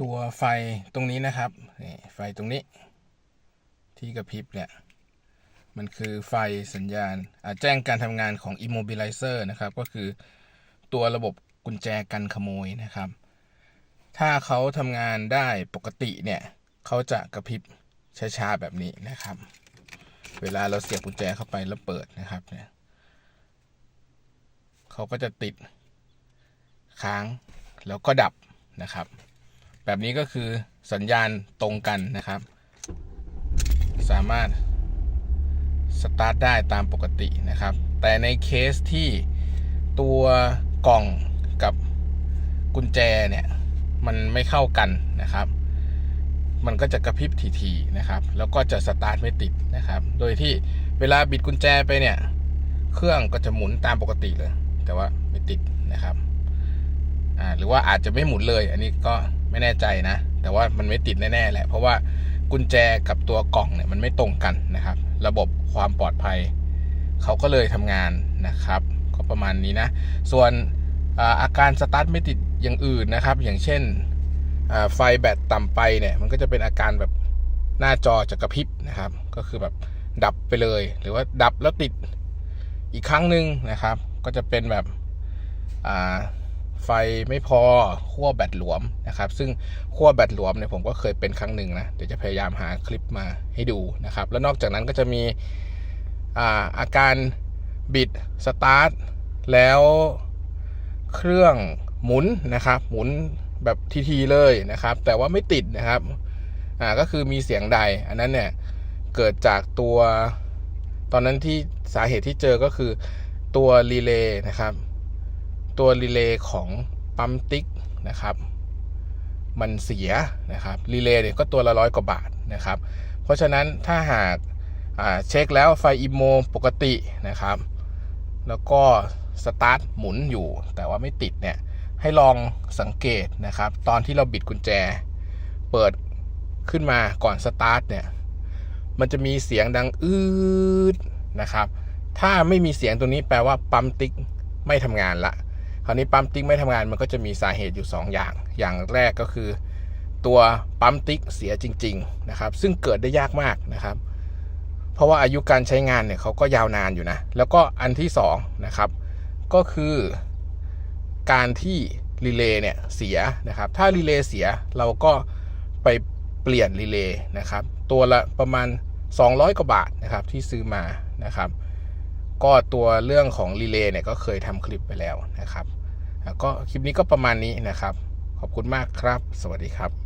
ตัวไฟตรงนี้นะครับนี่ไฟตรงนี้ ที่กระพริบเนี่ย มันคือไฟสัญญาณาแจ้งการทำงานของ immobilizer นะครับ ก็คือตัวระบบกุญแจกันขโมยนะครับ ถ้าเขาทำงานได้ปกติเนี่ยเขาจะกระพริบช้าๆแบบนี้นะครับ เวลาเราเสียบกุญแจเข้าไปแล้วเปิดนะครับเนี่ยเขาก็จะติดค้างแล้วก็ดับนะครับ แบบนี้ก็คือสัญญาณตรงกันนะครับ สามารถสตาร์ทได้ตามปกตินะครับ แต่ในเคสที่ตัวกล่องกับกุญแจเนี่ยมันไม่เข้ากันนะครับ มันก็จะกระพริบทีๆนะครับ แล้วก็จะสตาร์ทไม่ติดนะครับ โดยที่เวลาบิดกุญแจไปเนี่ย เครื่องก็จะหมุนตามปกติเลย แต่ว่าไม่ติดนะครับ อ่า หรือว่าอาจจะไม่หมุนเลย อันนี้ก็ ไม่แน่ใจนะ แต่ว่ามันไม่ติดแน่ๆแหละ เพราะว่ากุญแจกับตัวกล่องเนี่ยมันไม่ตรงกันนะครับ ระบบความปลอดภัย เขาก็เลยทำงานนะครับ ก็ประมาณนี้นะ ส่วนอาการสตาร์ทไม่ติดอย่างอื่นนะครับ อย่างเช่นไฟแบตต่ำไปเนี่ยมันก็จะเป็นอาการแบบหน้าจอจะกระพริบนะครับ ก็คือแบบดับไปเลย หรือว่าดับแล้วติดอีกครั้งหนึ่งนะครับ ก็จะเป็นแบบอ่า ไฟไม่พอขั้วแบตหลวมนะครับ ซึ่งขั้วแบตหลวมเนี่ยผมก็เคยเป็นครั้งหนึ่งนะเดี๋ยวจะพยายามหาคลิปมาให้ดูนะครับ แล้วนอกจากนั้นก็จะมีอาอาการบิดสตาร์ทแล้วเครื่องหมุนนะครับ หมุนแบบทีๆเลยนะครับ แต่ว่าไม่ติดนะครับอ่าก็คือมีเสียงใด อันนั้นเนี่ยเกิดจากตัวตอนนั้นที่สาเหตุที่เจอก็คือตัวรีเลย์นะครับ ตัวรีเลย์ของปั๊มติ๊กนะครับ มันเสียนะครับรีเลย์เนี่ยก็ตัวละร้อยกว่าบาทนะครับ เพราะฉะนั้นถ้าหากาเช็คแล้วไฟอิโมปกตินะครับ แล้วก็สตาร์ทหมุนอยู่ แต่ว่าไม่ติดเนี่ยให้ลองสังเกตนะครับ ตอนที่เราบิดกุญแจ เปิดขึ้นมาก่อนสตาร์ทเนี่ยมันจะมีเสียงดังอืดนะครับ ถ้าไม่มีเสียงตัวนี้แปลว่าปั๊มติ๊กไม่ทำงานละ คราวนี้ปั๊มติ๊กไม่ทำงานมันก็จะมีสาเหตุอยู่ 2 อย่าง อย่างแรกก็คือ ตัวปั๊มติ๊กเสียจริง ๆ นะครับ ซึ่งเกิดได้ยากมากนะครับ เพราะว่าอายุการใช้งานเนี่ยเขาก็ยาวนานอยู่นะ แล้วก็อันที่สองนะครับก็คือการที่รีเลย์เนี่ยเสียนะครับ ถ้ารีเลย์เสียเราก็ไปเปลี่ยนรีเลย์นะครับ ตัวละประมาณ 200 กว่าบาทนะครับที่ซื้อมานะครับ ก็ตัวเรื่องของรีเลย์เนี่ยก็เคยทำคลิปไปแล้วนะครับแล้วก็คลิปนี้ก็ประมาณนี้นะครับ ขอบคุณมากครับ สวัสดีครับ